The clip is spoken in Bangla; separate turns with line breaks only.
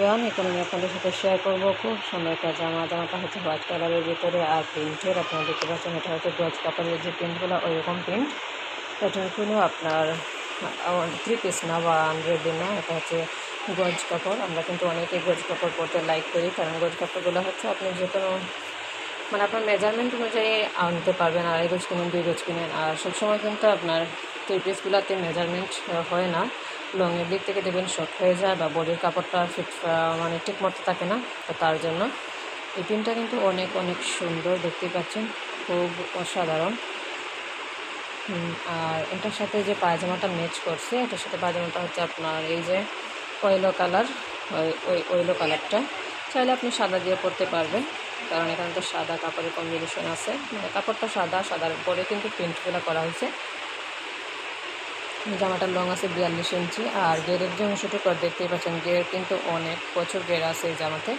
ইয়ান এখন আমি আপনাদের সাথে শেয়ার করব। খুব সুন্দর একটা জামা। জামাটা হচ্ছে হোয়াইট কালারের ভিতরে আর প্রিন্টের আপনারা দেখতে পাচ্ছেন, এটা হচ্ছে গজ কাপড়ের যে প্রিন্টগুলো ওই রকম প্রিন্ট এটা কোনো আপনার থ্রি পিস না বা আনরেডি না, এটা হচ্ছে গজ কাপড় আমরা কিন্তু অনেকেই গজ কাপড় পরতে লাইক করি, কারণ গজ কাপড়গুলো হচ্ছে আপনি যে কোনো মানে আপনার মেজারমেন্ট অনুযায়ী আনতে পারবেন, আড়াই গজ কিনেন, দুই গজ কিনেন। আর সবসময় কিন্তু আপনার থ্রি পিসগুলোতে মেজারমেন্ট হয় না। লংয়ের দিক থেকে দেখবেন শর্ট হয়ে যায় বা বডির কাপড়টা ফিট মানে ঠিক মতো থাকে না, তো তার জন্য। এই পিনটা কিন্তু অনেক অনেক সুন্দর দেখতে পাচ্ছেন, খুব অসাধারণ। আর এটার সাথে যে পায়জামাটা ম্যাচ করছে, এটার সাথে পায়জামাটা হচ্ছে আপনার এই যে অয়েলো কালার, ওই অয়েলো কালারটা। চাইলে আপনি সাদা দিয়ে পরতে পারবেন, কারণ এখানে তো সাদা কাপড়ের কম্বিনেশন আছে। মানে কাপড়টা সাদা, সাদার পরে কিন্তু প্রিন্টগুলো করা হয়েছে। জামাটার লং আছে বিয়াল্লিশ ইঞ্চি আর গেরের যে অংশটুকু দেখতেই পাচ্ছেন, গের কিন্তু অনেক প্রচুর গের আছে এই জামাতে।